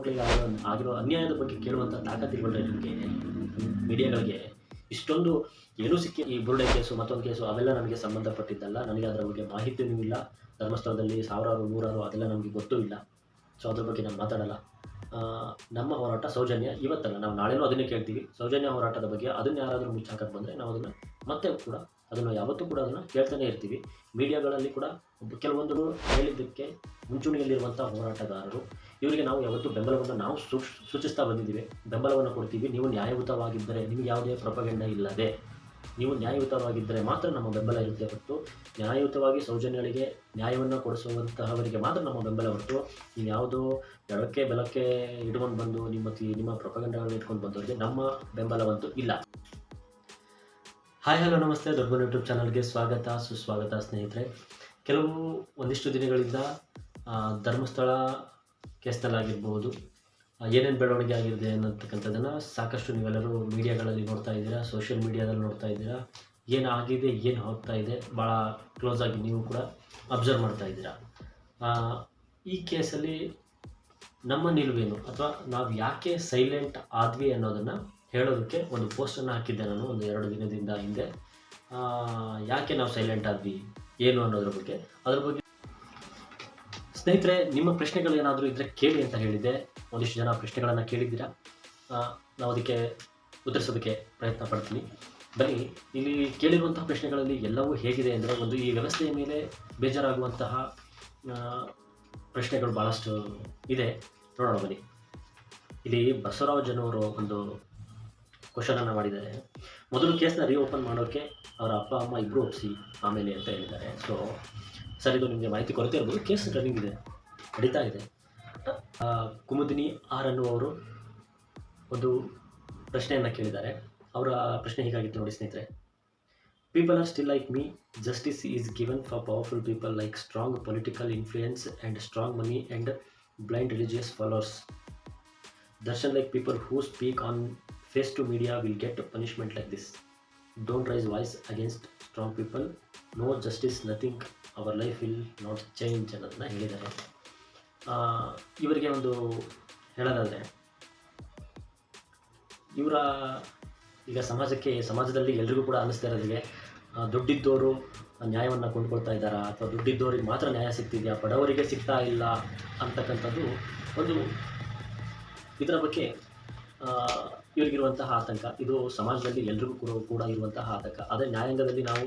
ಹೆಣ್ಮಕ್ಳಿಗೆ ಆಗಿರೋ ಆಗಿರೋ ಅನ್ಯಾಯದ ಬಗ್ಗೆ ಕೇಳುವಂಥ ತಾಕತ್ತಿಲ್ವಲ್ರಿ ನಿಮಗೆ. ಮೀಡಿಯಾಗಳಿಗೆ ಇಷ್ಟೊಂದು ಏನೂ ಸಿಕ್ಕಿ ಈ ಬುರುಡೆ ಕೇಸು, ಮತ್ತೊಂದು ಕೇಸು, ಅವೆಲ್ಲ ನನಗೆ ಸಂಬಂಧಪಟ್ಟಿದ್ದಲ್ಲ. ನನಗೆ ಅದರ ಬಗ್ಗೆ ಮಾಹಿತಿಯೂ ಇಲ್ಲ. ಧರ್ಮಸ್ಥಳದಲ್ಲಿ ಸಾವಿರಾರು, ನೂರಾರು ಅದೆಲ್ಲ ನಮಗೆ ಗೊತ್ತೂ ಇಲ್ಲ. ಸೊ ಅದ್ರ ಬಗ್ಗೆ ನಾನು ಮಾತಾಡಲ್ಲ. ನಮ್ಮ ಹೋರಾಟ ಸೌಜನ್ಯ ಇವತ್ತಲ್ಲ. ನಾವು ನಾಳೆನೂ ಅದನ್ನೇ ಕೇಳ್ತೀವಿ. ಸೌಜನ್ಯ ಹೋರಾಟದ ಬಗ್ಗೆ ಅದನ್ನ ಯಾರಾದರೂ ಮುಚ್ಚಾಕಕ್ಕೆ ಬಂದರೆ ನಾವು ಅದನ್ನು ಮತ್ತೆ ಕೂಡ ಅದನ್ನು ಯಾವತ್ತೂ ಕೂಡ ಅದನ್ನು ಕೇಳ್ತಾನೆ ಇರ್ತೀವಿ. ಮೀಡಿಯಾಗಳಲ್ಲಿ ಕೂಡ ಕೆಲವೊಂದು ಹೇಳಿದ್ದಕ್ಕೆ ಮುಂಚೂಣಿಯಲ್ಲಿರುವಂಥ ಹೋರಾಟಗಾರರು, ಇವರಿಗೆ ನಾವು ಯಾವತ್ತೂ ಬೆಂಬಲವನ್ನು ನಾವು ಸೂಚ್ ಸೂಚಿಸ್ತಾ ಬಂದಿದ್ದೀವಿ. ಬೆಂಬಲವನ್ನು ಕೊಡ್ತೀವಿ. ನೀವು ನ್ಯಾಯಯುತವಾಗಿದ್ದರೆ ನಿಮಗೆ ಯಾವುದೇ ಪ್ರಪಗಂಡ ಇಲ್ಲದೆ, ನೀವು ನ್ಯಾಯಯುತವಾಗಿದ್ದರೆ ಮಾತ್ರ ನಮ್ಮ ಬೆಂಬಲ ಇರುತ್ತೆ ಹೊರತು, ನ್ಯಾಯಯುತವಾಗಿ ಸೌಜನ್ಯಗಳಿಗೆ ನ್ಯಾಯವನ್ನು ಕೊಡಿಸುವಂತಹವರಿಗೆ ಮಾತ್ರ ನಮ್ಮ ಬೆಂಬಲ ಹೊರತು, ನೀವು ಯಾವುದೋ ಎಡಕ್ಕೆ ಬೆಲಕ್ಕೆ ಇಟ್ಕೊಂಡು ಬಂದು ನಿಮ್ಮ ನಿಮ್ಮ ಪ್ರಪಗಂಡಗಳನ್ನ ಇಟ್ಕೊಂಡು ಬಂದವರಿಗೆ ನಮ್ಮ ಬೆಂಬಲವಂತೂ ಇಲ್ಲ. ಹಾಯ್ ಹಲೋ ನಮಸ್ತೆ. ದೊಡ್ಡ ಯೂಟ್ಯೂಬ್ ಚಾನಲ್ಗೆ ಸ್ವಾಗತ, ಸುಸ್ವಾಗತ ಸ್ನೇಹಿತರೆ. ಕೆಲವು ಒಂದಿಷ್ಟು ದಿನಗಳಿಂದ ಧರ್ಮಸ್ಥಳ ಕೇಸ್ನಲ್ಲಾಗಿರ್ಬೋದು ಏನೇನು ಬೆಳವಣಿಗೆ ಆಗಿದೆ ಅನ್ನತಕ್ಕಂಥದ್ದನ್ನು ಸಾಕಷ್ಟು ನೀವೆಲ್ಲರೂ ಮೀಡಿಯಾಗಳಲ್ಲಿ ನೋಡ್ತಾ ಇದ್ದೀರಾ ಸೋಷಿಯಲ್ ಮೀಡಿಯಾದಲ್ಲಿ ನೋಡ್ತಾ ಇದ್ದೀರಾ ಏನಾಗಿದೆ ಏನು ಹೋಗ್ತಾ ಇದೆ ಭಾಳ ಕ್ಲೋಸ್ ಆಗಿ ನೀವು ಕೂಡ ಅಬ್ಸರ್ವ್ ಮಾಡ್ತಾ ಇದ್ದೀರಾ. ಈ ಕೇಸಲ್ಲಿ ನಮ್ಮ ನಿಲುವೇನು, ಅಥವಾ ನಾವು ಯಾಕೆ ಸೈಲೆಂಟ್ ಆದ್ವಿ ಅನ್ನೋದನ್ನು ಹೇಳೋದಕ್ಕೆ ಒಂದು ಪೋಸ್ಟನ್ನು ಹಾಕಿದ್ದೆ ನಾನು ಒಂದು ಎರಡು ದಿನದಿಂದ ಹಿಂದೆ. ಯಾಕೆ ನಾವು ಸೈಲೆಂಟ್ ಆದ್ವಿ, ಏನು ಅನ್ನೋದ್ರ ಬಗ್ಗೆ. ಅದ್ರ ಬಗ್ಗೆ ಸ್ನೇಹಿತರೆ, ನಿಮ್ಮ ಪ್ರಶ್ನೆಗಳು ಏನಾದರೂ ಇದ್ದರೆ ಕೇಳಿ ಅಂತ ಹೇಳಿದ್ದೆ. ಒಂದಿಷ್ಟು ಜನ ಪ್ರಶ್ನೆಗಳನ್ನು ಕೇಳಿದ್ದೀರಾ? ನಾವು ಅದಕ್ಕೆ ಉತ್ತರಿಸೋದಕ್ಕೆ ಪ್ರಯತ್ನ ಪಡ್ತೀನಿ. ಬನ್ನಿ, ಇಲ್ಲಿ ಕೇಳಿರುವಂತಹ ಪ್ರಶ್ನೆಗಳಲ್ಲಿ ಎಲ್ಲವೂ ಹೇಗಿದೆ ಅಂದರೆ ಒಂದು ಈ ವ್ಯವಸ್ಥೆಯ ಮೇಲೆ ಬೇಜಾರಾಗುವಂತಹ ಪ್ರಶ್ನೆಗಳು ಭಾಳಷ್ಟು ಇದೆ. ನೋಡೋಣ ಬನ್ನಿ. ಇಲ್ಲಿ ಬಸವರಾಜನವರು ಒಂದು ಕ್ವಶನನ್ನು ಮಾಡಿದ್ದಾರೆ. ಮೊದಲು ರೀ ಓಪನ್ ಮಾಡೋಕ್ಕೆ ಅವರ ಅಪ್ಪ, ಅಮ್ಮ ಇಬ್ಬರು ಒಪ್ಸಿ ಆಮೇಲೆ ಅಂತ ಹೇಳಿದ್ದಾರೆ. ಸೊ ಸರ್, ಇದು ನಿಮಗೆ ಮಾಹಿತಿ ಕೊರತೆ ಇರ್ಬೋದು. ಕೇಸ್ ರನ್ನಿಂಗ್ ಇದೆ. ನಡೀತಾ ಇದೆ. ಕುಮುದಿನಿ ಆರ್ ಅನ್ನುವರು ಒಂದು ಪ್ರಶ್ನೆಯನ್ನು ಕೇಳಿದ್ದಾರೆ. ಅವರ ಪ್ರಶ್ನೆ ಹೀಗಾಗಿತ್ತು ನೋಡಿ ಸ್ನೇಹಿತರೆ. People are still like me justice is given for powerful people like strong political influence and strong money and blind religious followers Darshan like people who speak on face to media get a punishment like this don't raise voice against strong people no justice nothing our life will not change ಅನ್ನೋದನ್ನ ಹೇಳಿದ್ದಾರೆ. ಇವರಿಗೆ ಒಂದು ಹೇಳೋದಾದರೆ, ಇವರ, ಈಗ ಸಮಾಜಕ್ಕೆ, ಸಮಾಜದಲ್ಲಿ ಎಲ್ರಿಗೂ ಕೂಡ ಅನ್ನಿಸ್ತಾ ಇರೋದಿಗೆ ದುಡ್ಡಿದ್ದವರು ನ್ಯಾಯವನ್ನು ಕೊಂಡ್ಕೊಳ್ತಾ ಇದ್ದಾರಾ? ಅಥವಾ ದುಡ್ಡಿದ್ದವರಿಗೆ ಮಾತ್ರ ನ್ಯಾಯ ಸಿಗ್ತಿದೆಯಾ? ಬಡವರಿಗೆ ಸಿಗ್ತಾ ಇಲ್ಲ ಅಂತಕ್ಕಂಥದ್ದು ಒಂದು, ಇದರ ಬಗ್ಗೆ ಇವರಿಗಿರುವಂತಹ ಆತಂಕ, ಇದು ಸಮಾಜದಲ್ಲಿ ಎಲ್ರಿಗೂ ಕೂಡ ಕೂಡ ಇರುವಂತಹ ಆತಂಕ. ಅದೇ ನ್ಯಾಯಾಂಗದಲ್ಲಿ ನಾವು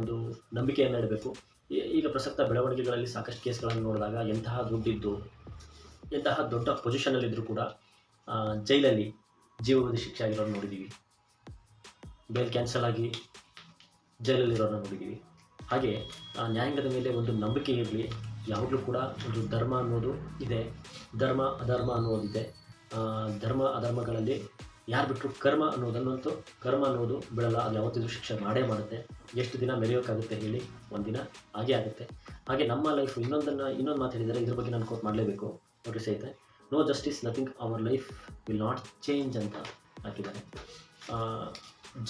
ಒಂದು ನಂಬಿಕೆಯನ್ನು ಇಡಬೇಕು. ಈಗ ಪ್ರಸಕ್ತ ಬೆಳವಣಿಗೆಗಳಲ್ಲಿ ಸಾಕಷ್ಟು ಕೇಸ್ಗಳನ್ನು ನೋಡಿದಾಗ ಎಂತಹ ದುಡ್ಡಿದ್ದು, ಎಂತಹ ದೊಡ್ಡ ಪೊಸಿಷನಲ್ಲಿದ್ದರೂ ಕೂಡ ಜೈಲಲ್ಲಿ ಜೀವಾವಧಿ ಶಿಕ್ಷೆ ಆಗಿರೋರು ನೋಡಿದ್ದೀವಿ ಬೇಲ್ ಕ್ಯಾನ್ಸಲ್ ಆಗಿ ಜೈಲಲ್ಲಿರೋರನ್ನ ನೋಡಿದ್ದೀವಿ ಹಾಗೆ ನ್ಯಾಯಾಂಗದ ಮೇಲೆ ಒಂದು ನಂಬಿಕೆ ಇರಲಿ, ಯಾವಾಗಲೂ ಕೂಡ ಒಂದು ಧರ್ಮ ಅನ್ನೋದು ಇದೆ. ಧರ್ಮ, ಅಧರ್ಮ ಅನ್ನೋದಿದೆ. ಧರ್ಮ ಅಧರ್ಮಗಳಲ್ಲಿ ಯಾರು ಬಿಟ್ಟರು ಕರ್ಮ ಅನ್ನೋದನ್ನಂತೂ ಕರ್ಮ ಅನ್ನೋದು ಬಿಡಲ್ಲ, ಅದು ಯಾವತ್ತಿದ್ರು ಶಿಕ್ಷೆ ಮಾಡೇ ಮಾಡುತ್ತೆ. ಎಷ್ಟು ದಿನ ಮೆರೆಯೋಕ್ಕಾಗುತ್ತೆ ಹೇಳಿ ಒಂದಿನ ಹಾಗೆ ಆಗುತ್ತೆ. ಹಾಗೆ ನಮ್ಮ ಲೈಫ್ ಇನ್ನೊಂದನ್ನು, ಇನ್ನೊಂದು ಮಾತು ಹೇಳಿದರೆ ಇದ್ರ ಬಗ್ಗೆ ನಾನು ಕೋಟ್ ಮಾಡಲೇಬೇಕು. ನೋಡಿ ಸಹಿತ no justice nothing our life will not change ಅಂತ ಹಾಕಿದ್ದಾರೆ.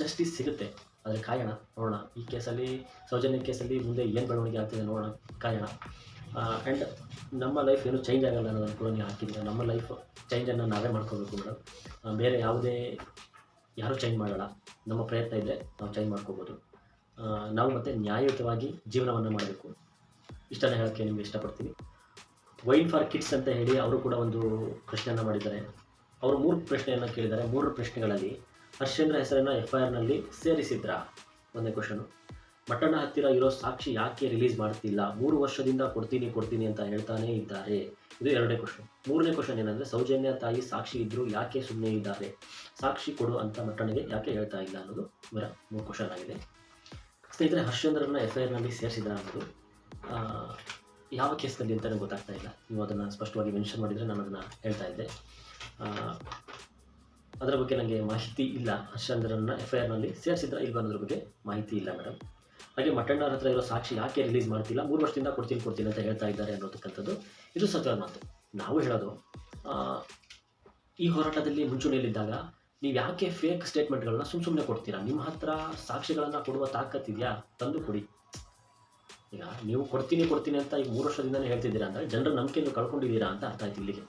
ಜಸ್ಟಿಸ್ ಸಿಗುತ್ತೆ, ಆದರೆ ಕಾಯೋಣ, ನೋಡೋಣ. ಈ ಕೇಸಲ್ಲಿ ಸೌಜನ್ಯ ಕೇಸಲ್ಲಿ ಮುಂದೆ ಏನು ಬೆಳವಣಿಗೆ ಆಗ್ತಿದೆ ನೋಡೋಣ, ಕಾಯೋಣ. ಆ್ಯಂಡ್ ನಮ್ಮ ಲೈಫ್ ಏನು ಚೇಂಜ್ ಆಗಲ್ಲ ಅನ್ನೋದನ್ನು ಕೂಡ ನೀವು ಹಾಕಿದ್ದೀರ ನಮ್ಮ ಲೈಫ್ ಚೇಂಜನ್ನು ನಾವೇ ಮಾಡ್ಕೋಬೇಕು ಮೇಡಮ್ ಬೇರೆ ಯಾವುದೇ ಯಾರೂ ಚೇಂಜ್ ಮಾಡೋಲ್ಲ. ನಮ್ಮ ಪ್ರಯತ್ನ ಇದೆ ನಾವು ಚೇಂಜ್ ಮಾಡ್ಕೋಬೋದು. ನಾವು ಮತ್ತೆ ನ್ಯಾಯಯುತವಾಗಿ ಜೀವನವನ್ನು ಮಾಡಬೇಕು. ಇಷ್ಟನ್ನು ಹೇಳೋಕ್ಕೆ ನಿಮಗೆ ಇಷ್ಟಪಡ್ತೀನಿ. ವೈನ್ ಫಾರ್ ಕಿಡ್ಸ್ ಅಂತ ಹೇಳಿ ಅವರು ಕೂಡ ಒಂದು ಪ್ರಶ್ನೆಯನ್ನು ಮಾಡಿದ್ದಾರೆ. ಅವರು ಮೂರು ಪ್ರಶ್ನೆಯನ್ನು ಕೇಳಿದ್ದಾರೆ. ಮೂರು ಪ್ರಶ್ನೆಗಳಲ್ಲಿ ಹರ್ಷೇಂದ್ರ ಹೆಸರನ್ನು ಎಫ್ ಐ ಆರ್ನಲ್ಲಿ ಸೇರಿಸಿದ್ರಾ? ಒಂದೇ ಕ್ವಶನು ಮಟ್ಟಣ್ಣ ಹತ್ತಿರ ಇರೋ ಸಾಕ್ಷಿ ಯಾಕೆ ರಿಲೀಸ್ ಮಾಡ್ತಿಲ್ಲ? ಮೂರು ವರ್ಷದಿಂದ ಕೊಡ್ತೀನಿ ಕೊಡ್ತೀನಿ ಅಂತ ಹೇಳ್ತಾನೇ ಇದ್ದಾರೆ. ಇದು ಎರಡನೇ ಕ್ವಶನ್ ಮೂರನೇ ಕ್ವಶನ್ ಏನಂದರೆ, ಸೌಜನ್ಯ ತಾಯಿ ಸಾಕ್ಷಿ ಇದ್ದರೂ ಯಾಕೆ ಸುಮ್ಮನೆ ಇದ್ದಾರೆ? ಸಾಕ್ಷಿ ಕೊಡು ಅಂತ ಮಟ್ಟಣಿಗೆ ಯಾಕೆ ಹೇಳ್ತಾ ಇಲ್ಲ ಅನ್ನೋದು ಇವರ ಮೂರು ಕ್ವಶನ್ ಆಗಿದೆ. ಸ್ನೇಹಿತರೆ, ಹರ್ಷೇಂದ್ರನ್ನ ಎಫ್ ಐ ಆರ್ನಲ್ಲಿ ಸೇರಿಸಿದ್ರ ಅನ್ನೋದು ಯಾವ ಕೇಸ್ನಲ್ಲಿ ಅಂತಲೇ ಗೊತ್ತಾಗ್ತಾ ಇಲ್ಲ. ನೀವು ಅದನ್ನು ಸ್ಪಷ್ಟವಾಗಿ ಮೆನ್ಷನ್ ಮಾಡಿದರೆ ನಾನು ಅದನ್ನು ಹೇಳ್ತಾ ಇದ್ದೆ. ಅದರ ಬಗ್ಗೆ ನನಗೆ ಮಾಹಿತಿ ಇಲ್ಲ. ಹರ್ಷಚಂದ್ರನ ಎಫ್ ಐ ಆರ್ನಲ್ಲಿ ಸೇರಿಸಿದ್ರ ಇಲ್ವಾ ಅನ್ನೋದ್ರ ಬಗ್ಗೆ ಮಾಹಿತಿ ಇಲ್ಲ ಮೇಡಮ್ ಹಾಗೆ ಮಟ್ಟಣ್ಣವ್ರ ಹತ್ರ ಇರೋ ಸಾಕ್ಷಿ ಯಾಕೆ ರಿಲೀಸ್ ಮಾಡ್ತಿಲ್ಲ? ಮೂರು ವರ್ಷದಿಂದ ಕೊಡ್ತೀನಿ ಕೊಡ್ತೀನಿ ಅಂತ ಹೇಳ್ತಾ ಇದ್ದಾರೆ ಅನ್ನೋದಕ್ಕಂಥದ್ದು ಇದು ಸತ್ಯವಾದ ಮಾತು. ನಾವು ಹೇಳೋದು ಈ ಹೋರಾಟದಲ್ಲಿ ಮುಂಚೂಣಿಯಲ್ಲಿದ್ದಾಗ ನೀವು ಯಾಕೆ ಫೇಕ್ ಸ್ಟೇಟ್ಮೆಂಟ್ಗಳನ್ನ ಸುಮ್ಮ ಸುಮ್ಮನೆ ಕೊಡ್ತೀರಾ? ನಿಮ್ಮ ಹತ್ರ ಸಾಕ್ಷಿಗಳನ್ನು ಕೊಡುವ ತಾಕತ್ತಿದೆಯಾ ತಂದು ಕೊಡಿ. ಈಗ ನೀವು ಕೊಡ್ತೀನಿ ಕೊಡ್ತೀನಿ ಅಂತ ಈಗ ಮೂರು ವರ್ಷದಿಂದನೇ ಹೇಳ್ತಿದ್ದೀರಾ ಅಂದರೆ ಜನರ ನಂಬಿಕೆಯನ್ನು ಕಳ್ಕೊಂಡಿದ್ದೀರಾ ಅಂತ ಅರ್ಥ ಆಯ್ತು ಇಲ್ಲಿಗೆ.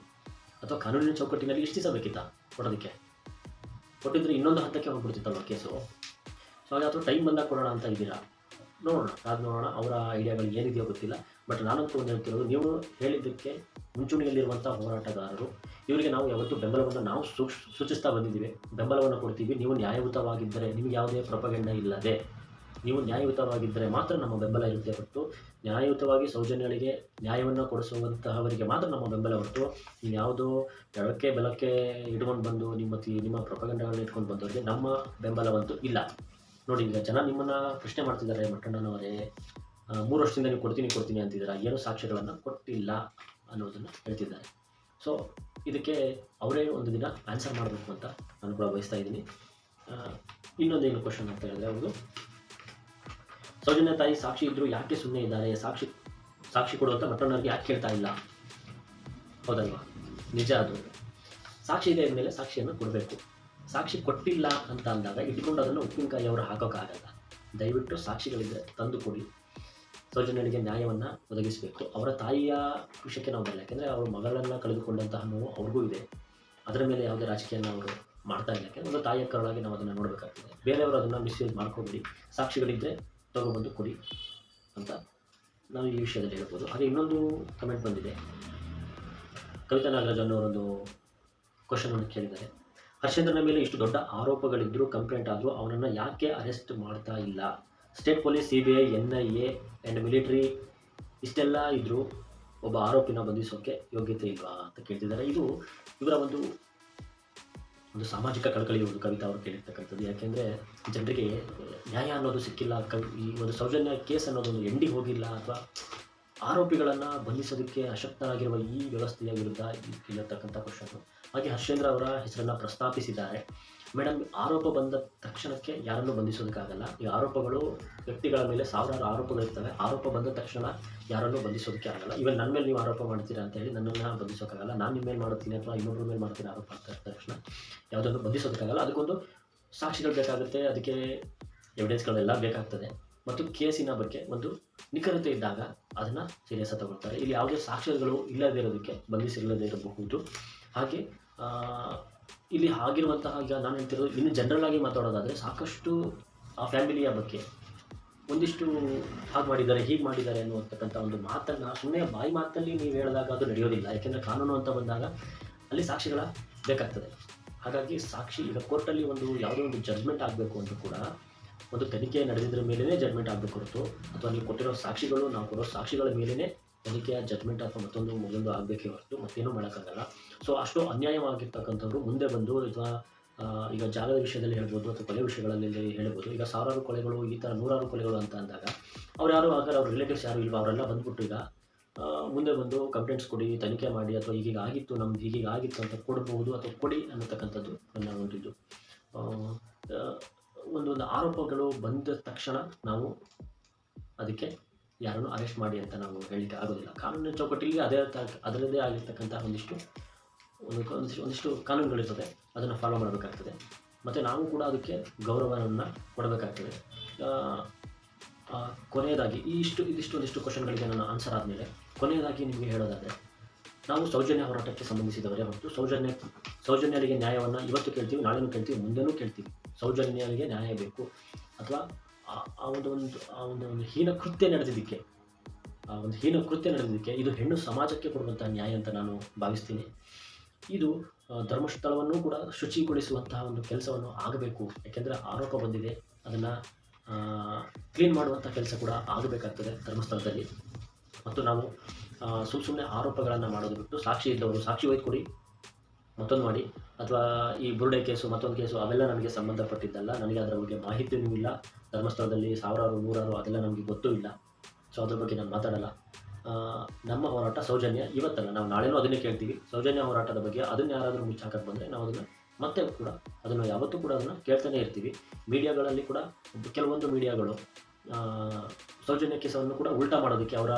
ಅಥವಾ ಕಾನೂನಿನ ಚೌಕಟ್ಟಿನಲ್ಲಿ ಇಷ್ಟು ದಿವಸ ಬೇಕಿತ್ತಾ ಕೊಡೋದಕ್ಕೆ? ಕೊಟ್ಟಿದ್ರೆ ಇನ್ನೊಂದು ಹಂತಕ್ಕೆ ಹೋಗ್ಬಿಡ್ತಿತ್ತಲ್ವ ಕೇಸು? ಸೊ ಹಾಗೆ ಅಥವಾ ಟೈಮ್ ಬಂದಾಗ ಕೊಡೋಣ ಅಂತ ಇದ್ದೀರಾ? ನೋಡೋಣ ಅದು ನೋಡೋಣ ಅವರ ಐಡಿಯಾಗಳು ಏನಿದೆಯೋ ಗೊತ್ತಿಲ್ಲ. ಬಟ್ ನಾನು ಒಂದು ಹೇಳ್ತಿರೋದು ನೀವು ಹೇಳಿದ್ದಕ್ಕೆ ಮುಂಚೂಣಿಯಲ್ಲಿರುವಂಥ ಹೋರಾಟಗಾರರು, ಇವರಿಗೆ ನಾವು ಯಾವತ್ತೂ ಬೆಂಬಲವನ್ನು ನಾವು ಸೂಚಿಸ್ತಾ ಬಂದಿದ್ದೀವಿ. ಬೆಂಬಲವನ್ನು ಕೊಡ್ತೀವಿ, ನೀವು ನ್ಯಾಯಯುತವಾಗಿದ್ದರೆ ನಿಮಗೆ ಯಾವುದೇ ಪ್ರಪಗಂಡ ಇಲ್ಲದೆ, ನೀವು ನ್ಯಾಯಯುತವಾಗಿದ್ದರೆ ಮಾತ್ರ ನಮ್ಮ ಬೆಂಬಲ ಇರುತ್ತೆ ಹೊರತು, ನ್ಯಾಯಯುತವಾಗಿ ಸೌಜನ್ಯಗಳಿಗೆ ನ್ಯಾಯವನ್ನು ಕೊಡಿಸುವಂತಹವರಿಗೆ ಮಾತ್ರ ನಮ್ಮ ಬೆಂಬಲ ಹೊರತು, ನೀವು ಯಾವುದೋ ಎಡಕ್ಕೆ ಬೆಲಕ್ಕೆ ಇಟ್ಕೊಂಡು ಬಂದು ನಿಮ್ಮ ನಿಮ್ಮ ಪ್ರಪಗಂಡಗಳನ್ನ ಇಟ್ಕೊಂಡು ಬಂದವರಿಗೆ ನಮ್ಮ ಬೆಂಬಲವಂತೂ ಇಲ್ಲ. ನೋಡಿ, ಈಗ ಜನ ನಿಮ್ಮನ್ನು ಪ್ರಶ್ನೆ ಮಾಡ್ತಿದ್ದಾರೆ, ಮಟ್ಟಣ್ಣನವರೇ. ಮೂರು ವರ್ಷದಿಂದ ನೀವು ಕೊಡ್ತೀನಿ ಕೊಡ್ತೀನಿ ಅಂತಿದ್ದೀರಾ? ಏನು ಸಾಕ್ಷ್ಯಗಳನ್ನು ಕೊಟ್ಟಿಲ್ಲ ಅನ್ನೋದನ್ನು ಹೇಳ್ತಿದ್ದಾರೆ. ಸೊ ಇದಕ್ಕೆ ಅವರೇ ಒಂದು ದಿನ ಆನ್ಸರ್ ಮಾಡಬೇಕು ಅಂತ ನಾನು ಕೂಡ ಬಯಸ್ತಾ ಇದ್ದೀನಿ. ಇನ್ನೊಂದೇನು ಕ್ವಶನ್ ಅಂತ ಹೇಳಿದ್ರೆ ಅವರು ಸೌಜನ್ಯ ತಾಯಿ ಸಾಕ್ಷಿ ಇದ್ರು ಯಾಕೆ ಸುಮ್ಮನೆ ಇದ್ದಾರೆ? ಸಾಕ್ಷಿ ಸಾಕ್ಷಿ ಕೊಡುವಂತ ಮಟ್ಟಣ್ಣವ್ರಿಗೆ ಯಾಕೆ ಕೇಳ್ತಾ ಇಲ್ಲ? ಹೌದಲ್ವಾ? ನಿಜ ಅದು. ಸಾಕ್ಷಿ ಇದೆ ಅಂದಮೇಲೆ ಸಾಕ್ಷಿಯನ್ನು ಕೊಡಬೇಕು. ಸಾಕ್ಷಿ ಕೊಟ್ಟಿಲ್ಲ ಅಂತ ಅಂದಾಗ ಇಟ್ಕೊಂಡು ಅದನ್ನು ಉಪ್ಪಿನಕಾಯಿ ಅವರು ಹಾಕೋಕ್ಕಾಗಲ್ಲ. ದಯವಿಟ್ಟು ಸಾಕ್ಷಿಗಳಿದ್ರೆ ತಂದು ಕೊಡಿ. ಸೌಜನ್ಯನಿಗೆ ನ್ಯಾಯವನ್ನು ಒದಗಿಸಬೇಕು. ಅವರ ತಾಯಿಯ ವಿಷಯಕ್ಕೆ ನಾವು ಬರಲ್ಲ. ಯಾಕೆಂದರೆ ಅವರು ಮಗಳನ್ನು ಕಳೆದುಕೊಂಡಂತಹ ನೋವು ಅವ್ರಿಗೂ ಇದೆ. ಅದರ ಮೇಲೆ ಯಾವುದೇ ರಾಜಕೀಯನ ಅವರು ಮಾಡ್ತಾ ಇಲ್ಲ. ಯಾಕೆಂದರೆ ಒಂದು ತಾಯಿಯ ಕರಳಾಗಿ ನಾವು ಅದನ್ನು ನೋಡಬೇಕಾಗ್ತದೆ. ಬೇರೆಯವರು ಅದನ್ನು ಮಿಸ್ಯೂಸ್ ಮಾಡ್ಕೋಬೇಡಿ. ಸಾಕ್ಷಿಗಳಿದ್ದರೆ ತಗೊಬಂದು ಕೊಡಿ ಅಂತ ನಾವು ಈ ವಿಷಯದಲ್ಲಿ ಹೇಳ್ಬೋದು. ಹಾಗೆ ಇನ್ನೊಂದು ಕಮೆಂಟ್ ಬಂದಿದೆ. ಕವಿತಾ ನಾಗರಾಜ್ ಅನ್ನೋರೊಂದು ಕ್ವಶನನ್ನು ಕೇಳಿದ್ದಾರೆ. ಹರ್ಷೇಂದ್ರನ ಮೇಲೆ ಇಷ್ಟು ದೊಡ್ಡ ಆರೋಪಗಳಿದ್ದರೂ ಕಂಪ್ಲೇಂಟ್ ಆದರೂ ಅವನನ್ನು ಯಾಕೆ ಅರೆಸ್ಟ್ ಮಾಡ್ತಾ ಇಲ್ಲ? State police C B I N I A and military ಇಷ್ಟೆಲ್ಲ ಇದ್ದರೂ ಒಬ್ಬ ಆರೋಪಿನ ಬಂಧಿಸೋಕೆ ಯೋಗ್ಯತೆ ಇಲ್ವಾ ಅಂತ ಕೇಳ್ತಿದ್ದಾರೆ. ಇದು ಇವರ ಒಂದು ಒಂದು ಸಾಮಾಜಿಕ ಕಳಕಳಿ ಒಂದು ಕವಿತಾ ಅವರು ಕೇಳಿರ್ತಕ್ಕಂಥದ್ದು. ಯಾಕೆಂದರೆ ಜನರಿಗೆ ನ್ಯಾಯ ಅನ್ನೋದು ಸಿಕ್ಕಿಲ್ಲ ಕವಿ ಈ ಒಂದು ಸೌಜನ್ಯ ಕೇಸ್ ಅನ್ನೋದೊಂದು ಎಂಡಿಗೆ ಹೋಗಿಲ್ಲ ಅಥವಾ ಆರೋಪಿಗಳನ್ನು ಬಂಧಿಸೋದಕ್ಕೆ ಅಶಕ್ತರಾಗಿರುವ ಈ ವ್ಯವಸ್ಥೆಯ ವಿರುದ್ಧ ಇಲ್ಲಿರ್ತಕ್ಕಂಥ ಕ್ವಶನ್ನು ಹಾಗೆ ಹರ್ಷೇಂದ್ರ ಅವರ ಹೆಸರನ್ನು ಪ್ರಸ್ತಾಪಿಸಿದ್ದಾರೆ. ಮೇಡಮ್ ಆರೋಪ ಬಂದ ತಕ್ಷಣಕ್ಕೆ ಯಾರನ್ನು ಬಂಧಿಸೋದಕ್ಕಾಗಲ್ಲ. ಈ ಆರೋಪಗಳು ವ್ಯಕ್ತಿಗಳ ಮೇಲೆ ಸಾವಿರಾರು ಆರೋಪಗಳು ಇರ್ತವೆ. ಆರೋಪ ಬಂದ ತಕ್ಷಣ ಯಾರನ್ನು ಬಂಧಿಸೋದಕ್ಕೆ ಆಗಲ್ಲ. ಇವನ್ ನನ್ನ ಮೇಲೆ ನೀವು ಆರೋಪ ಮಾಡ್ತೀರಾ ಅಂತ ಹೇಳಿ ನನ್ನನ್ನು ಬಂಧಿಸೋಕ್ಕಾಗಲ್ಲ. ನಾನು ನಿಮ್ಮ ಮೇಲೆ ಮಾಡ್ತೀನಿ ಅಥವಾ ಇನ್ನೊಬ್ಬರ ಮೇಲೆ ಮಾಡ್ತೀನಿ ಆರೋಪ ಅಂತ ತಕ್ಷಣ ಯಾವುದನ್ನು ಬಂಧಿಸೋದಕ್ಕಾಗಲ್ಲ. ಅದಕ್ಕೊಂದು ಸಾಕ್ಷಿಗಳು ಬೇಕಾಗುತ್ತೆ. ಅದಕ್ಕೆ ಎವಿಡೆನ್ಸ್ಗಳೆಲ್ಲ ಬೇಕಾಗ್ತದೆ. ಮತ್ತು ಕೇಸಿನ ಬಗ್ಗೆ ಒಂದು ನಿಖರತೆ ಇದ್ದಾಗ ಅದನ್ನು ಸೀರಿಯಸ್ ತಗೊಳ್ತಾರೆ. ಇಲ್ಲಿ ಯಾವುದೇ ಸಾಕ್ಷ್ಯಗಳು ಇಲ್ಲದಿರೋದಕ್ಕೆ ಬಂಧಿಸಿಲ್ಲದೇ ಇರಬಹುದು. ಹಾಗೆ ಇಲ್ಲಿ ಆಗಿರುವಂತಹ ಈಗ ನಾನು ಹೇಳ್ತಿರೋದು ಇನ್ನು ಜನರಲ್ ಆಗಿ ಮಾತಾಡೋದಾದರೆ ಸಾಕಷ್ಟು ಆ ಫ್ಯಾಮಿಲಿಯ ಬಗ್ಗೆ ಒಂದಿಷ್ಟು ಹಾಗೆ ಮಾಡಿದ್ದಾರೆ, ಹೀಗೆ ಮಾಡಿದ್ದಾರೆ ಅನ್ನುವಂತಕ್ಕಂಥ ಒಂದು ಮಾತನ್ನು ಸುಮ್ಮನೆ ಬಾಯಿ ಮಾತಲ್ಲಿ ನೀವು ಹೇಳಿದಾಗ ಅದು ನಡೆಯೋದಿಲ್ಲ. ಯಾಕೆಂದರೆ ಕಾನೂನು ಅಂತ ಬಂದಾಗ ಅಲ್ಲಿ ಸಾಕ್ಷಿಗಳ ಬೇಕಾಗ್ತದೆ. ಹಾಗಾಗಿ ಸಾಕ್ಷಿ ಈಗ ಕೋರ್ಟಲ್ಲಿ ಒಂದು ಯಾವುದೋ ಒಂದು ಜಡ್ಜ್ಮೆಂಟ್ ಆಗಬೇಕು ಅಂತ ಕೂಡ ಒಂದು ತನಿಖೆ ನಡೆದಿದ್ರ ಮೇಲೇ ಜಡ್ಮೆಂಟ್ ಆಗಬೇಕು ಹೊರತು. ಅಥವಾ ನೀವು ಕೊಟ್ಟಿರೋ ಸಾಕ್ಷಿಗಳು, ನಾವು ಕೊಡೋ ಸಾಕ್ಷಿಗಳ ಮೇಲೇ ತನಿಖೆಯ ಜಡ್ಮೆಂಟ್ ಅಥವಾ ಮತ್ತೊಂದು ಮೊದಲೊಂದು ಆಗಬೇಕೇ ಹೊರತು ಮತ್ತೇನೂ ಮಾಡೋಕ್ಕಾಗಲ್ಲ. ಸೊ ಅಷ್ಟು ಅನ್ಯಾಯವಾಗಿರ್ತಕ್ಕಂಥವ್ರು ಮುಂದೆ ಬಂದು ಅಥವಾ ಈಗ ಜಾಗದ ವಿಷಯದಲ್ಲಿ ಹೇಳ್ಬೋದು ಅಥವಾ ಕೊಲೆ ವಿಷಯಗಳಲ್ಲಿ ಹೇಳ್ಬೋದು. ಈಗ ಸಾವಿರಾರು ಕೊಲೆಗಳು, ಈ ಥರ ನೂರಾರು ಕೊಲೆಗಳು ಅಂತ ಅಂದಾಗ, ಅವ್ರು ಯಾರು ಹಾಗಾದ್ರೆ ಅವ್ರ ರಿಲೇಟಿವ್ಸ್ ಯಾರು ಇಲ್ವಾ? ಅವರೆಲ್ಲ ಬಂದ್ಬಿಟ್ಟು ಈಗ ಮುಂದೆ ಬಂದು ಕಂಪ್ಲೇಂಟ್ಸ್ ಕೊಡಿ, ತನಿಖೆ ಮಾಡಿ ಅಥವಾ ಈಗೀಗ ಆಗಿತ್ತು, ನಮ್ದು ಈಗೀಗ ಆಗಿತ್ತು ಅಂತ ಕೊಡಬಹುದು ಅಥವಾ ಕೊಡಿ ಅನ್ನತಕ್ಕಂಥದ್ದು ನನ್ನ ಒಂದು ಇದು. ಒಂದು ಒಂದು ಆರೋಪಗಳು ಬಂದ ತಕ್ಷಣ ನಾವು ಅದಕ್ಕೆ ಯಾರನ್ನು ಅರೆಸ್ಟ್ ಮಾಡಿ ಅಂತ ನಾವು ಹೇಳಲಿಕ್ಕೆ ಆಗೋದಿಲ್ಲ. ಕಾನೂನಿನ ಚೌಕಟ್ಟಿಗೆ ಅದೇ ಅದರದೇ ಆಗಿರ್ತಕ್ಕಂಥ ಒಂದಿಷ್ಟು ಒಂದು ಒಂದಿಷ್ಟು ಒಂದಿಷ್ಟು ಕಾನೂನುಗಳಿರ್ತದೆ ಅದನ್ನು ಫಾಲೋ ಮಾಡಬೇಕಾಗ್ತದೆ. ಮತ್ತು ನಾವು ಕೂಡ ಅದಕ್ಕೆ ಗೌರವವನ್ನು ಕೊಡಬೇಕಾಗ್ತದೆ. ಕೊನೆಯದಾಗಿ ಈ ಇಷ್ಟು ಇದಿಷ್ಟು ಒಂದಿಷ್ಟು ಕ್ವಶನ್ಗಳಿಗೆ ನಾನು ಆನ್ಸರ್ ಆದಮೇಲೆ ಕೊನೆಯದಾಗಿ ನಿಮಗೆ ಹೇಳೋದಾದರೆ, ನಾವು ಸೌಜನ್ಯ ಹೋರಾಟಕ್ಕೆ ಸಂಬಂಧಿಸಿದವರೇ ಮತ್ತು ಸೌಜನ್ಯ, ಸೌಜನ್ಯರಿಗೆ ನ್ಯಾಯವನ್ನು ಇವತ್ತು ಕೇಳ್ತೀವಿ, ನಾಳೆನೂ ಕೇಳ್ತೀವಿ, ಮುಂದೆನೂ ಕೇಳ್ತೀವಿ. ಸೌಜನ್ಯರಿಗೆ ನ್ಯಾಯ ಬೇಕು ಅಥವಾ ಆ- ಒಂದು ಒಂದು, ಆ ಒಂದು ಒಂದು ಹೀನ ಕೃತ್ಯ ನಡೆದಿದ್ದಕ್ಕೆ, ಆ ಒಂದು ಹೀನ ಕೃತ್ಯ ನಡೆದಿದ್ದಕ್ಕೆ ಇದು ಹೆಣ್ಣು ಸಮಾಜಕ್ಕೆ ಕೊಡುವಂಥ ನ್ಯಾಯ ಅಂತ ನಾನು ಭಾವಿಸ್ತೀನಿ. ಇದು ಧರ್ಮಸ್ಥಳವನ್ನು ಕೂಡ ಶುಚಿಗೊಳಿಸುವಂತಹ ಒಂದು ಕೆಲಸವನ್ನು ಆಗಬೇಕು. ಯಾಕೆಂದರೆ ಆರೋಪ ಬಂದಿದೆ. ಅದನ್ನು ಕ್ಲೀನ್ ಮಾಡುವಂಥ ಕೆಲಸ ಕೂಡ ಆಗಬೇಕಾಗ್ತದೆ ಧರ್ಮಸ್ಥಳದಲ್ಲಿ. ಮತ್ತು ನಾವು ಸುಮ್ಮ ಸುಮ್ಮನೆ ಆರೋಪಗಳನ್ನು ಮಾಡೋದು ಬಿಟ್ಟು ಸಾಕ್ಷಿ ಇದ್ದವರು ಸಾಕ್ಷಿ ಕೊಡಿ. ಮತ್ತೊಂದು ಮಾಡಿ. ಅಥವಾ ಈ ಬುರುಡೆ ಕೇಸು, ಮತ್ತೊಂದು ಕೇಸು, ಅವೆಲ್ಲ ನನಗೆ ಸಂಬಂಧಪಟ್ಟಿದ್ದಲ್ಲ. ನನಗೆ ಅದರ ಬಗ್ಗೆ ಮಾಹಿತಿಯೂ ಇಲ್ಲ. ಧರ್ಮಸ್ಥಳದಲ್ಲಿ ಸಾವಿರಾರು, ನೂರಾರು ಅದೆಲ್ಲ ನಮಗೆ ಗೊತ್ತೂ ಇಲ್ಲ. ಸೊ ಅದ್ರ ಬಗ್ಗೆ ನಾನು ಮಾತಾಡಲ್ಲ. ನಮ್ಮ ಹೋರಾಟ ಸೌಜನ್ಯ. ಇವತ್ತಲ್ಲ, ನಾವು ನಾಳೆನೂ ಅದನ್ನೇ ಕೇಳ್ತೀವಿ. ಸೌಜನ್ಯ ಹೋರಾಟದ ಬಗ್ಗೆ ಅದನ್ನು ಯಾರಾದರೂ ಮುಚ್ಚಾಕಕ್ಕೆ ಬಂದರೆ ನಾವು ಅದನ್ನು ಮತ್ತೆ ಕೂಡ, ಅದನ್ನು ಯಾವತ್ತೂ ಕೂಡ ಅದನ್ನು ಕೇಳ್ತಾನೆ ಇರ್ತೀವಿ. ಮೀಡಿಯಾಗಳಲ್ಲಿ ಕೂಡ, ಕೆಲವೊಂದು ಮೀಡಿಯಾಗಳು ಸೌಜನ್ಯ ಕೇಸವನ್ನು ಕೂಡ ಉಲ್ಟಾ ಮಾಡೋದಕ್ಕೆ ಅವರ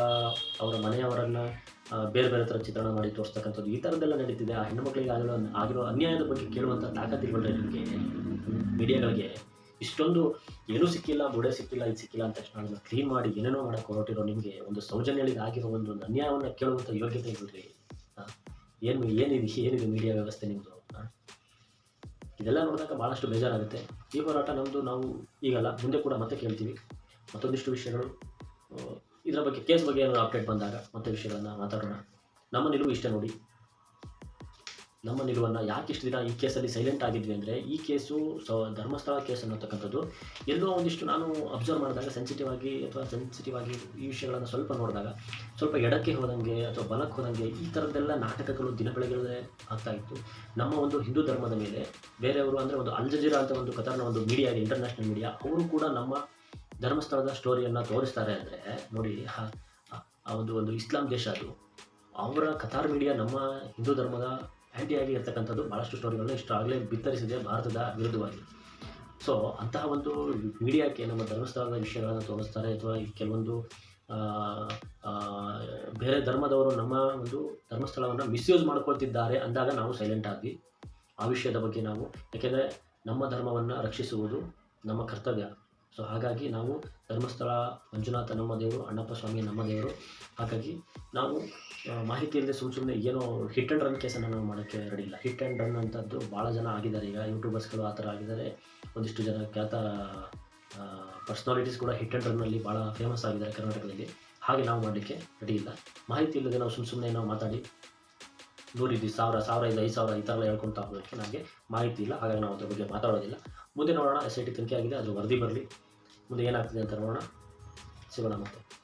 ಅವರ ಮನೆಯವರನ್ನು ಬೇರೆ ಬೇರೆ ಥರ ಚಿತ್ರಣ ಮಾಡಿ ತೋರಿಸ್ತಕ್ಕಂಥದ್ದು ಈ ಥರದ್ದೆಲ್ಲ ನಡೀತಿದೆ. ಆ ಹೆಣ್ಣುಮಕ್ಳಿಗೆ ಆಗಿರೋ ಆಗಿರೋ ಅನ್ಯಾಯದ ಬಗ್ಗೆ ಕೇಳುವಂಥ ತಾಕತ್ತಿಲ್ವಲ್ರಿ ನಿಮಗೆ ಮೀಡಿಯಾಗಳಿಗೆ? ಇಷ್ಟೊಂದು ಏನೂ ಸಿಕ್ಕಿಲ್ಲ ಬುಡೆ ಸಿಕ್ಕಿಲ್ಲ, ಇದು ಸಿಕ್ಕಿಲ್ಲ ಅಂತ ತಕ್ಷಣ ಅದನ್ನು ಕ್ಲೀನ್ ಮಾಡಿ ಏನೇನೋ ಮಾಡಕ್ಕೆ ಹೊರಟಿರೋ ನಿಮಗೆ ಒಂದು ಸೌಜನ್ಯಗಳಿಗೆ ಆಗಿರೋ ಒಂದು ಒಂದು ಅನ್ಯಾಯವನ್ನು ಕೇಳುವಂಥ ಯೋಗ್ಯತೆ ಇಲ್ರಿ? ಏನು, ಏನಿದೆ ಏನಿದೆ ಮೀಡಿಯಾ ವ್ಯವಸ್ಥೆ ನಿಮ್ಮದು ಇದೆಲ್ಲ ನೋಡಿದಾಗ ಭಾಳಷ್ಟು ಬೇಜಾರಾಗುತ್ತೆ. ಈ ಹೋರಾಟ ನಮ್ಮದು ನಾವು ಈಗಲ್ಲ, ಮುಂದೆ ಕೂಡ ಮತ್ತೆ ಕೇಳ್ತೀವಿ. ಮತ್ತೊಂದಿಷ್ಟು ವಿಷಯಗಳು ಇದರ ಬಗ್ಗೆ, ಕೇಸ್ ಬಗ್ಗೆ ಏನಾದರೂ ಅಪ್ಡೇಟ್ ಬಂದಾಗ ಮತ್ತೆ ವಿಷಯಗಳನ್ನು ಮಾತಾಡೋಣ. ನಮ್ಮ ನಿಲುವು ಇಷ್ಟ ನೋಡಿ. ನಮ್ಮ ನಿಲುವನ್ನು ಯಾಕೆ ಇಷ್ಟು ದಿನ ಈ ಕೇಸಲ್ಲಿ ಸೈಲೆಂಟ್ ಆಗಿದ್ವಿ ಅಂದರೆ, ಈ ಕೇಸು ಸ, ಧರ್ಮಸ್ಥಳ ಕೇಸ್ ಅನ್ನೋತಕ್ಕಂಥದ್ದು ಎಲ್ಲೋ ಒಂದಿಷ್ಟು ನಾನು ಅಬ್ಸರ್ವ್ ಮಾಡಿದಾಗ ಸೆನ್ಸಿಟಿವ್ ಆಗಿ ಅಥವಾ ಸೆನ್ಸಿಟಿವ್ ಆಗಿ ಈ ವಿಷಯಗಳನ್ನು ಸ್ವಲ್ಪ ನೋಡಿದಾಗ, ಸ್ವಲ್ಪ ಎಡಕ್ಕೆ ಹೋದಂಗೆ ಅಥವಾ ಬಲಕ್ಕೆ ಹೋದಂಗೆ ಈ ಥರದ್ದೆಲ್ಲ ನಾಟಕಗಳು ದಿನ ಬೆಳಗ್ಗೆ ಆಗ್ತಾ ಇತ್ತು. ನಮ್ಮ ಒಂದು ಹಿಂದೂ ಧರ್ಮದ ಮೇಲೆ, ಬೇರೆಯವರು ಅಂದರೆ ಒಂದು ಅಲ್ ಜಜೀರಾ ಅಂತ ಒಂದು ಕತಾರ್ನ ಒಂದು ಮೀಡಿಯಾ ಇಂಟರ್ನ್ಯಾಷನಲ್ ಮೀಡಿಯಾ ಅವರು ಕೂಡ ನಮ್ಮ ಧರ್ಮಸ್ಥಳದ ಸ್ಟೋರಿಯನ್ನು ತೋರಿಸ್ತಾರೆ ಅಂದರೆ, ನೋಡಿ ಆ ಒಂದು ಒಂದು ಇಸ್ಲಾಂ ದೇಶ ಅದು. ಅವರ ಕತಾರ್ ಮೀಡಿಯಾ ನಮ್ಮ ಹಿಂದೂ ಧರ್ಮದ ಆ್ಯಂಟಿಯಾಗಿ ಇರ್ತಕ್ಕಂಥದ್ದು ಭಾಳಷ್ಟು ಸ್ಟೋರಿಗಳನ್ನ ಇಷ್ಟು ಆಗಲೇ ಬಿತ್ತರಿಸಿದೆ ಭಾರತದ ವಿರುದ್ಧವಾಗಿ. ಸೊ ಅಂತಹ ಒಂದು ಮೀಡಿಯಾಕ್ಕೆ ನಮ್ಮ ಧರ್ಮಸ್ಥಳದ ವಿಷಯಗಳನ್ನು ತೋರಿಸ್ತಾರೆ ಅಥವಾ ಈ ಕೆಲವೊಂದು ಬೇರೆ ಧರ್ಮದವರು ನಮ್ಮ ಒಂದು ಧರ್ಮಸ್ಥಳವನ್ನು ಮಿಸ್ಯೂಸ್ ಮಾಡ್ಕೊಳ್ತಿದ್ದಾರೆ ಅಂದಾಗ ನಾವು ಸೈಲೆಂಟ್ ಆಗಿ ಆ ವಿಷಯದ ಬಗ್ಗೆ ನಾವು, ಯಾಕೆಂದರೆ ನಮ್ಮ ಧರ್ಮವನ್ನು ರಕ್ಷಿಸುವುದು ನಮ್ಮ ಕರ್ತವ್ಯ. ಸೊ ಹಾಗಾಗಿ ನಾವು ಧರ್ಮಸ್ಥಳ, ಮಂಜುನಾಥ ನಮ್ಮ ದೇವರು, ಅಣ್ಣಪ್ಪ ಸ್ವಾಮಿ ನಮ್ಮ ದೇವರು. ಹಾಗಾಗಿ ನಾವು ಮಾಹಿತಿ ಇಲ್ಲದೆ ಸುಮ್ಮ ಸುಮ್ಮನೆ ಏನೋ ಹಿಟ್ ಆ್ಯಂಡ್ ರನ್ ಕೇಸನ್ನು ನಾವು ಮಾಡೋಕ್ಕೆ ರೆಡಿ ಇಲ್ಲ. ಹಿಟ್ ಆ್ಯಂಡ್ ರನ್ ಅಂಥದ್ದು ಭಾಳ ಜನ ಆಗಿದ್ದಾರೆ. ಈಗ ಯೂಟ್ಯೂಬರ್ಸ್ಗಳು ಆ ಥರ ಆಗಿದ್ದಾರೆ. ಒಂದಿಷ್ಟು ಜನ ಖ್ಯಾತ ಪರ್ಸ್ನಾಲಿಟೀಸ್ ಕೂಡ ಹಿಟ್ ಆ್ಯಂಡ್ ರನ್ನಲ್ಲಿ ಭಾಳ ಫೇಮಸ್ ಆಗಿದ್ದಾರೆ ಕರ್ನಾಟಕದಲ್ಲಿ. ಹಾಗೆ ನಾವು ಮಾಡಲಿಕ್ಕೆ ರೆಡಿ ಇಲ್ಲ. ಮಾಹಿತಿ ಇಲ್ಲದೆ ನಾವು ಸುಮ್ಮ ಸುಮ್ಮನೆ ನಾವು ಮಾತಾಡಿ ನೂರಿದ್ದು ಸಾವಿರ ಸಾವಿರ ಐದು ಐದು ಸಾವಿರ ಈ ಥರ ಎಲ್ಲ ಹೋಗೋದಕ್ಕೆ ನಮಗೆ ಮಾಹಿತಿ ಇಲ್ಲ. ಹಾಗಾಗಿ ನಾವು ಅದ್ರ ಬಗ್ಗೆ ಮಾತಾಡೋದಿಲ್ಲ. ಮುಂದೆ ನೋಡೋಣ, ಎಸ್ ಐ ಟಿ ತನಿಖೆ ಆಗಿದೆ, ಅದು ವರದಿ ಬರಲಿ. ಮುಂದೆ ಏನಾಗ್ತದೆ ಅಂತ ನೋಡೋಣ. ಸಿಗೋಣ ಮತ್ತೆ.